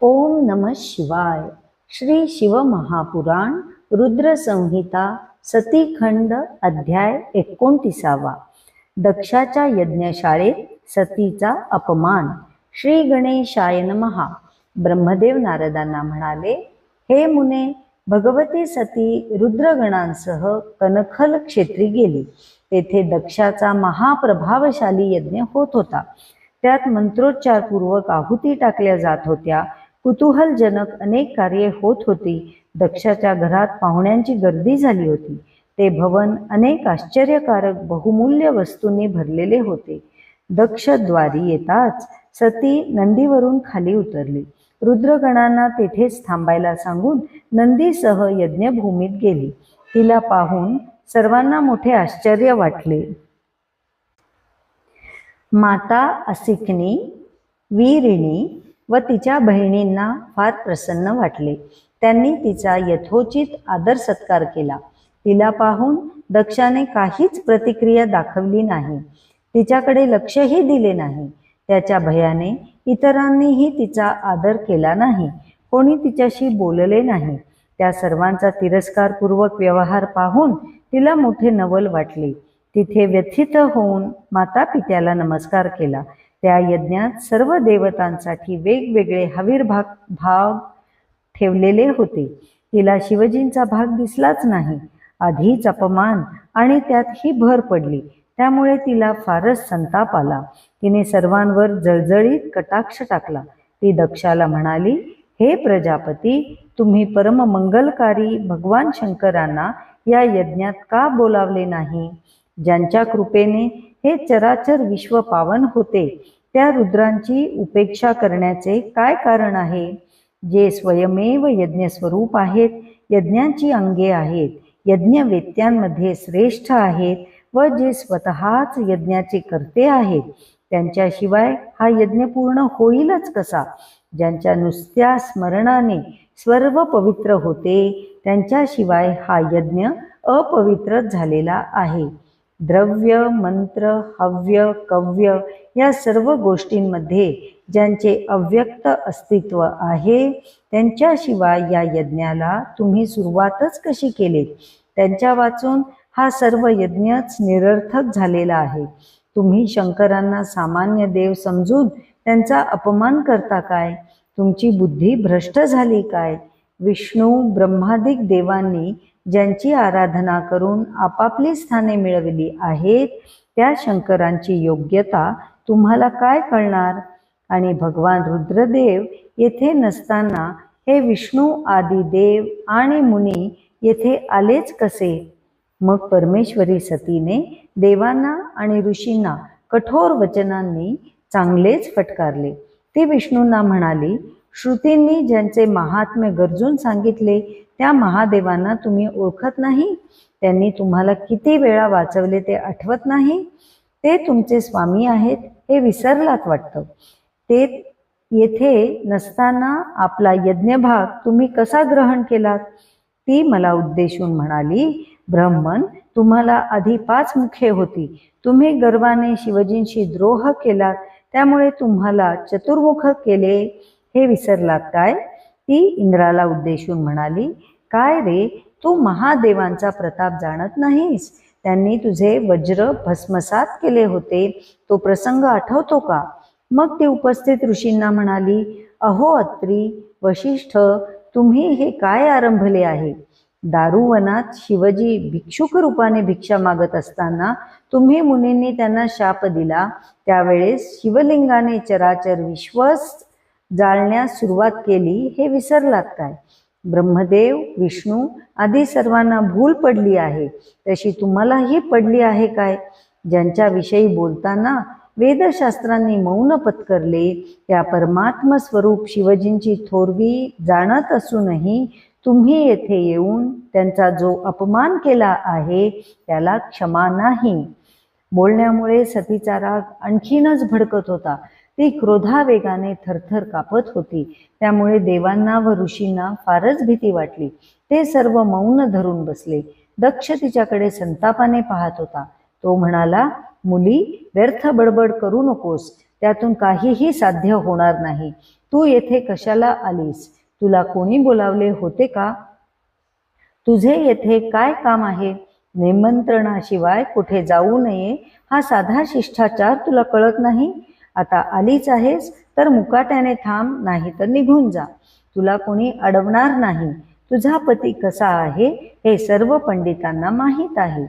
ओम नम शिवाय. श्री शिवमहापुराण रुद्रसंहिता सतीखंड अध्याय एकोणतीसावा. दक्षाच्या यज्ञशाळेत सतीचा अपमान. श्री गणेशाय नमहा ब्रह्मदेव नारदांना म्हणाले हे मुने भगवती सती रुद्रगणांसह कनखल क्षेत्री गेली. तेथे दक्षाचा महाप्रभावशाली यज्ञ होत होता. त्यात मंत्रोच्चारपूर्वक आहुती टाकल्या जात होत्या. कुतूहलजनक अनेक कार्ये होत होती. दक्षाच्या घरात पाहुण्यांची गर्दी झाली होती. ते भवन अनेक आश्चर्यकारक बहुमूल्य वस्तूंनी भरलेले होते. दक्ष द्वारी येताच सती नंदीवरून खाली उतरली. रुद्रगणांना तेथेच थांबायला सांगून नंदीसह यज्ञभूमीत गेली. तिला पाहून सर्वांना मोठे आश्चर्य वाटले. माता असिकनी वीरिणी व तिच्या बहिणींना फार प्रसन्न वाटले. त्यांनी तिचा यथोचित आदर सत्कार केला. तिला पाहून दक्षाने काहीच प्रतिक्रिया दाखवली नाही. तिच्याकडे लक्षही दिले नाही. त्याच्या भयाने इतरांनीही तिचा आदर केला नाही. कोणी तिच्याशी बोलले नाही. त्या सर्वांचा तिरस्कारपूर्वक व्यवहार पाहून तिला मोठे नवल वाटले. तिथे व्यथित होऊन माता पित्याला नमस्कार केला. त्या यज्ञात सर्व देवतांसाठी वेगवेगळे हवीरभाग भाग ठेवलेले होते. तिला शिवजींचा भाग दिसलाच नाही. आधीच अपमान आणि त्यात ही भर पडली. त्यामुळे तिला फारच संताप आला. तिने सर्वांवर जळजळीत कटाक्ष टाकला. ती दक्षाला म्हणाली हे प्रजापती तुम्ही परम मंगलकारी भगवान शंकरांना या यज्ञात का बोलावले नाही? ज्यांच्या कृपेने हे चराचर विश्व पावन होते. त्या रुद्रांची उपेक्षा करण्याचे काय कारण आहे? जे स्वयमेव यज्ञ स्वरूप आहेत यज्ञांची अंगे आहेत यज्ञवेत्यांमध्ये श्रेष्ठ आहेत व जे स्वतःच यज्ञाचे करते आहेत त्यांच्याशिवाय हा यज्ञ पूर्ण होईलच कसा? ज्यांच्या नुसत्या स्मरणाने सर्व पवित्र होते त्यांच्याशिवाय हा यज्ञ अपवित्रच झालेला आहे. द्रव्य मंत्र हव्य कव्य या सर्व गोष्टींमध्ये ज्यांचे अव्यक्त अस्तित्व आहे त्यांच्याशिवाय या यज्ञाला तुम्ही सुरुवातच कशी केली त्यांच्या वाचून हा सर्व यज्ञच निरर्थक झालेला आहे. तुम्ही शंकरांना सामान्य देव समजून त्यांचा अपमान करता काय? तुमची बुद्धी भ्रष्ट झाली काय? विष्णू ब्रह्मादिक देवांनी ज्यांची आराधना करून आपापली स्थाने मिळवली आहेत त्या शंकरांची योग्यता तुम्हाला काय कळणार? आणि भगवान रुद्रदेव येथे नसताना हे विष्णू आदी देव आणि मुनी येथे आलेच कसे? मग परमेश्वरी सतीने देवांना आणि ऋषींना कठोर वचनांनी चांगलेच फटकारले. ती विष्णूंना म्हणाली श्रुतींनी ज्यांचे महात्म्य गरजून सांगितले त्या महादेवांना तुम्ही ओळखत नाही? त्यांनी तुम्हाला किती वेळा वाचवले ते आठवत नाही? ते तुमचे स्वामी आहेत हे विसरलात वाटतं. ते येथे नसताना आपला यज्ञभाग तुम्ही कसा ग्रहण केलात? ती मला उद्देशून म्हणाली ब्रह्मन तुम्हाला आधी पाच मुखे होती. तुम्ही गर्वाने शिवजींशी द्रोह केलात. त्यामुळे तुम्हाला चतुर्मुख केले. हे विसरलात काय? ती इंद्राला उद्देशून म्हणाली काय रे तू महादेवांचा प्रताप जाणत नाहीस? त्यांनी तुझे वज्र भस्मसात केले होते. तो प्रसंग आठवतो का? मग ती उपस्थित ऋषींना म्हणाली अहो अत्री वशिष्ठ तुम्ही हे काय आरंभले आहे? दारुवनात शिवजी भिक्षुक रूपाने भिक्षा मागत असताना तुम्ही मुनींनी त्यांना शाप दिला. त्यावेळेस शिवलिंगाने चराचर विश्वस जाळण्यास सुरुवात केली हे विसरलात काय? ब्रह्मदेव विष्णू आदी सर्वांना भूल पडली आहे. तशी तुम्हालाही पडली आहे काय? ज्यांच्याविषयी बोलताना वेदशास्त्रांनी मौन पत्करले त्या परमात्म स्वरूप शिवजींची थोरवी जाणत असूनही तुम्ही येथे येऊन त्यांचा जो अपमान केला आहे त्याला क्षमा नाही. बोलण्यामुळे सतीचा राग आणखीनच भडकत होता. ती क्रोधावेगाने थरथर कापत होती. त्यामुळे देवांना व ऋषींना फारच भीती वाटली. ते सर्व मौन धरून बसले. दक्ष तिच्याकडे संतापाने पाहत होता. तो म्हणाला मुली व्यर्थ बडबड करू नकोस. त्यातून काहीही साध्य होणार नाही. तू येथे कशाला आलीस? तुला कोणी बोलावले होते का? तुझे येथे काय काम आहे? निमंत्रणाशिवाय कुठे जाऊ नये? हा साधा शिष्टाचार तुला कळत नाही? आता आलीच आहेस तर मुकाट्याने थांब नाही तर निघून जा. तुला कोणी अडवणार नाही. तुझा पती कसा आहे हे सर्व पंडितांना माहीत आहे.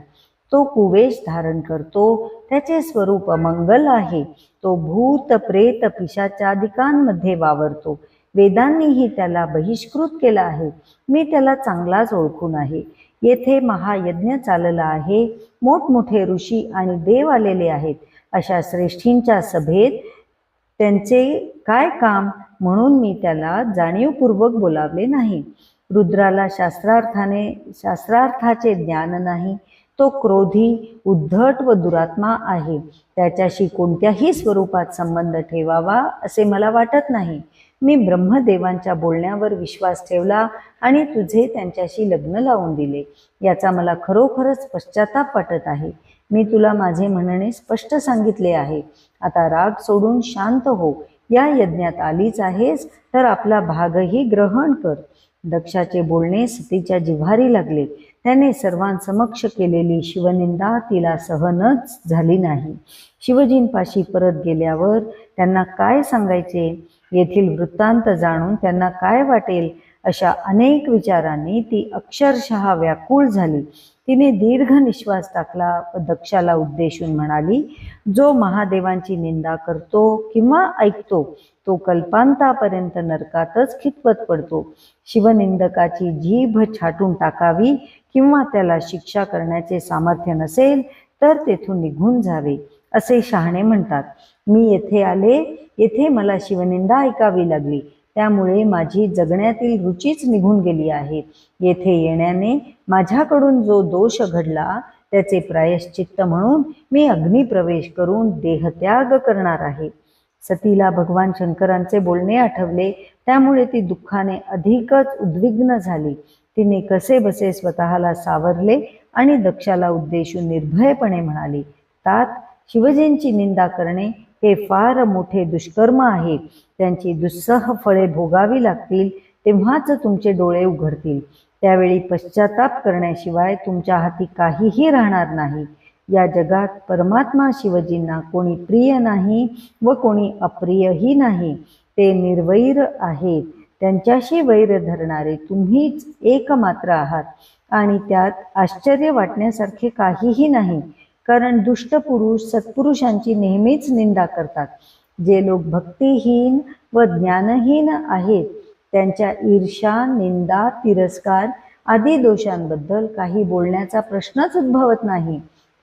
तो कुवेश धारण करतो त्याचे स्वरूप मंगल आहे. तो भूत प्रेत पिशाचादिकांमध्ये वावरतो. वेदांनीही त्याला बहिष्कृत केला आहे. मी त्याला चांगलाच ओळखून आहे. येथे महायज्ञ चालला आहे. मोठमोठे ऋषी आणि देव आलेले आहेत. अशा श्रेष्ठींच्या सभेत त्यांचे काय काम म्हणून मी त्याला जाणीवपूर्वक बोलावले नाही. रुद्राला शास्त्रार्थाने शास्त्रार्थाचे ज्ञान नाही. तो क्रोधी उद्धट व दुरात्मा आहे. त्याच्याशी कोणत्याही स्वरूपात संबंध ठेवावा असे मला वाटत नाही. मी ब्रह्मदेवांच्या बोलण्यावर विश्वास ठेवला आणि तुझे त्यांच्याशी लग्न लावून दिले. याचा मला खरोखरच पश्चाताप वाटत आहे. मी तुला माझे म्हणणे स्पष्ट सांगितले आहे. आता राग सोडून शांत हो. या यज्ञात आलीच आहेस तर आपला भागही ग्रहण कर. दक्षाचे बोलणे सतीच्या जिव्हारी लागले. त्याने सर्वांसमक्ष केलेली शिवनिंदा तिला सहनच झाली नाही. शिवजींपाशी परत गेल्यावर त्यांना काय सांगायचे? येथील वृत्तांत जाणून त्यांना काय वाटेल? अशा अनेक विचारांनी ती अक्षरशः व्याकुळ झाली. तिने दीर्घ निश्वास टाकला व दक्षाला उद्देशून म्हणाली जो महादेवांची निंदा करतो किंवा ऐकतो तो कल्पांतापर्यंत नरकातच खितपत पडतो. शिवनिंदकाची जीभ छाटून टाकावी किंवा त्याला शिक्षा करण्याचे सामर्थ्य नसेल तर तेथून निघून जावे असे शहाणे म्हणतात. मी येथे आले येथे मला शिवनिंदा ऐकावी लागली. त्यामुळे माझी जगण्यातील रुचीच निघून गेली आहे. येथे येण्याने माझ्याकडून जो दोष घडला त्याचे प्रायश्चित्त म्हणून मी अग्निप्रवेश करून देहत्याग करणार आहे. सतीला भगवान शंकरांचे बोलणे आठवले. त्यामुळे ती दुःखाने अधिकच उद्विग्न झाली. तिने कसे बसे स्वतःला सावरले आणि दक्षाला उद्देशून निर्भयपणे म्हणाली तात शिवजींची निंदा करणे हे फार मोठे दुष्कर्म आहे. त्यांची दुस्सह फळे भोगावी लागतील तेव्हाच तुमचे डोळे उघडतील. त्यावेळी पश्चाताप करण्याशिवाय तुमच्या हाती काहीही राहणार नाही. या जगात परमात्मा शिवजींना कोणी प्रिय नाही व कोणी अप्रियही नाही. ते निर्वैर आहेत. त्यांच्याशी वैर धरणारे तुम्हीच एकमात्र आहात. आणि त्यात आश्चर्य वाटण्यासारखे काहीही नाही. कारण दुष्ट पुरुष सत्पुरुषांची नेहमीच निंदा करतात. जे लोक भक्तिहीन व ज्ञानहीन आहेत त्यांच्या ईर्षा निंदा तिरस्कार आदी दोषांबद्दल काही बोलण्याचा प्रश्नच उद्भवत नाही.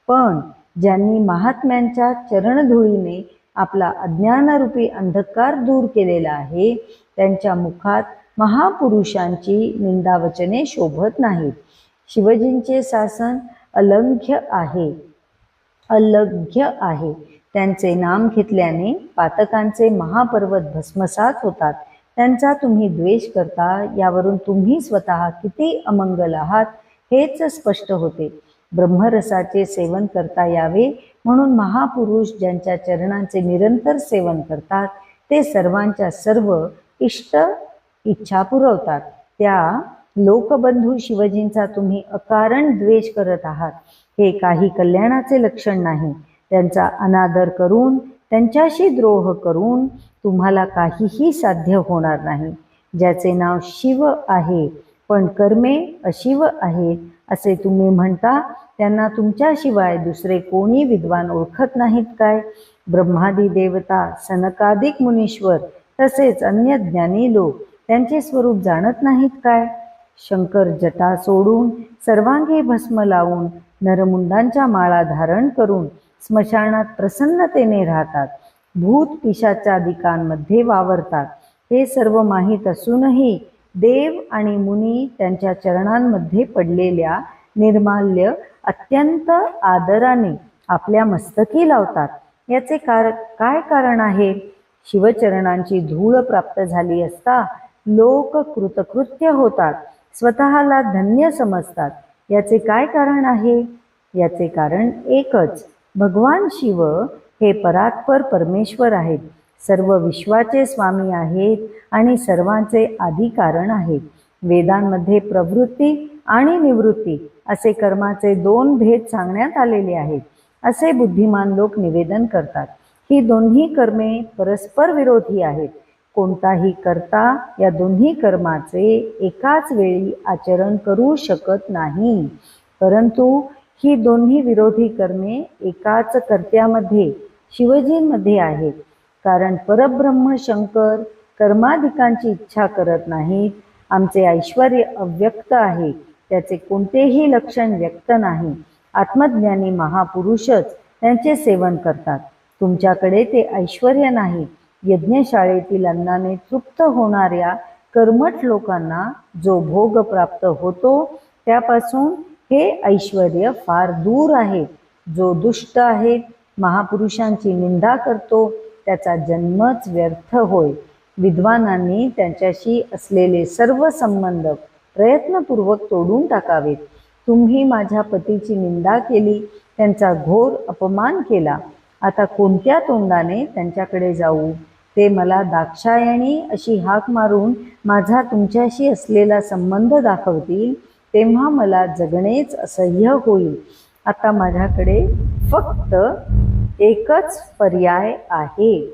पण ज्यांनी महात्म्यांच्या चरणधुळीने आपला अज्ञानरूपी अंधकार दूर केलेला आहे त्यांच्या मुखात महापुरुषांची निंदावचने शोभत नाहीत. शिवजींचे शासन अलंघ्य आहे. अलघ्य आहे. त्यांचे नाम घेतल्याने पातकांचे महापर्वत भस्मसात होतात. त्यांचा तुम्ही द्वेष करता यावरून तुम्ही स्वतः किती अमंगल आहात हेच स्पष्ट होते. ब्रह्मरसाचे सेवन करता यावे म्हणून महापुरुष ज्यांच्या चरणांचे निरंतर सेवन करतात ते सर्वांच्या सर्व इष्ट इच्छा पुरवतात. त्या लोकबंधू शिवजींचा तुम्ही अकारण द्वेष करत आहात. हे काही कल्याणाचे लक्षण नाही. त्यांचा अनादर करून त्यांच्याशी द्रोह करून तुम्हाला काहीही साध्य होणार नाही. ज्याचे नाव शिव आहे पण कर्मे अशिव आहेत असे तुम्ही म्हणता त्यांना तुमच्याशिवाय दुसरे कोणी विद्वान ओळखत नाहीत काय? ब्रह्मादी देवता सनकादिक मुनीश्वर तसेच अन्य ज्ञानी लोक त्यांचे स्वरूप जाणत नाहीत काय? शंकर जटा सोडून सर्वांगी भस्म लावून नरमुंडांच्या माळा धारण करून स्मशानात प्रसन्नतेने राहतात. भूत पिशाचादिकांमध्ये वावरतात. हे सर्व माहीत असूनही देव आणि मुनी त्यांच्या चरणांमध्ये पडलेल्या निर्माल्य अत्यंत आदराने आपल्या मस्तकी लावतात. याचे कार काय कारण आहे? शिवचरणांची धूळ प्राप्त झाली असता लोक कृतकृत्य होतात. स्वतःला धन्य समजतात. याचे काय कारण आहे? याचे कारण एकच. भगवान शिव हे परात्पर परमेश्वर आहेत. सर्व विश्वाचे स्वामी आहेत आणि सर्वांचे आदिकारण आहेत. वेदांमध्ये प्रवृत्ती आणि निवृत्ती असे कर्माचे दोन भेद सांगण्यात आलेले आहेत. असे बुद्धिमान लोक निवेदन करतात. ही दोन्ही कर्मे परस्पर विरोधी आहेत. कोणताही करता या दोन्ही कर्माचे एकाच वेळी आचरण करू शकत नाही. परंतु ही दोन्ही विरोधी कर्मे एकाच कर्त्यामध्ये शिवजींमध्ये आहेत. कारण परब्रह्म शंकर कर्माधिकांची इच्छा करत नाहीत. आमचे ऐश्वर अव्यक्त आहे. त्याचे कोणतेही लक्षण व्यक्त नाही. आत्मज्ञानी महापुरुषच त्यांचे सेवन करतात. तुमच्याकडे ते ऐश्वर नाही. यज्ञशाळेतील अन्नाने तृप्त होणाऱ्या कर्मठ लोकांना जो भोग प्राप्त होतो त्यापासून हे ऐश्वर फार दूर आहे. जो दुष्ट आहे महापुरुषांची निंदा करतो त्याचा जन्मच व्यर्थ होय. विद्वानांनी त्यांच्याशी असलेले सर्व संबंध प्रयत्नपूर्वक तोडून टाकावेत. तुम्ही माझ्या पतीची निंदा केली त्यांचा घोर अपमान केला. आता कोणत्या तोंडाने त्यांच्याकडे जाऊ? ते मला दाक्षायणी अशी हाक मारून माझा तुमच्याशी असलेला संबंध दाखवतील तेव्हा मला जगणेच असह्य होईल. आता माझ्याकडे फक्त एकच पर्याय आहे.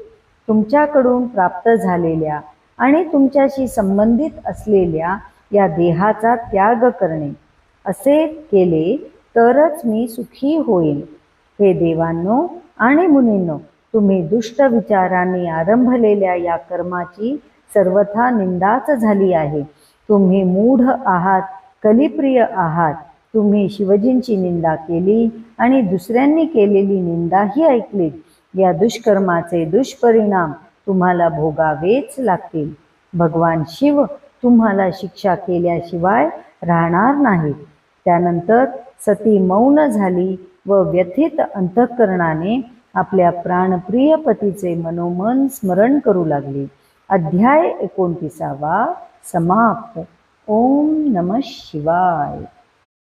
तुमच्याकडून प्राप्त झालेल्या आणि तुमच्याशी संबंधित असलेल्या या देहाचा त्याग करणे. असे केले तरच मी सुखी होईल हे देवांनो आणि मुनींनो तुम्ही दुष्ट विचाराने आरंभलेल्या या कर्माची सर्वथा निंदाच झाली आहे. तुम्ही मूढ आहात कलिप्रिय आहात. तुम्ही शिवजींची निंदा केली आणि दुसऱ्यांनी केलेली निंदाही ऐकली या दुष्कर्माचे दुष्परिणाम तुम्हाला भोगावेच लागतील. भगवान शिव तुम्हाला शिक्षा केल्याशिवाय राहणार नाहीत. त्यानंतर सती मौन झाली व व्यथित अंतःकरणाने आपल्या प्राणप्रिय पतीचे मनोमन स्मरण करू लागली. अध्याय एकोणतीसावा समाप्त. ओम नम शिवाय.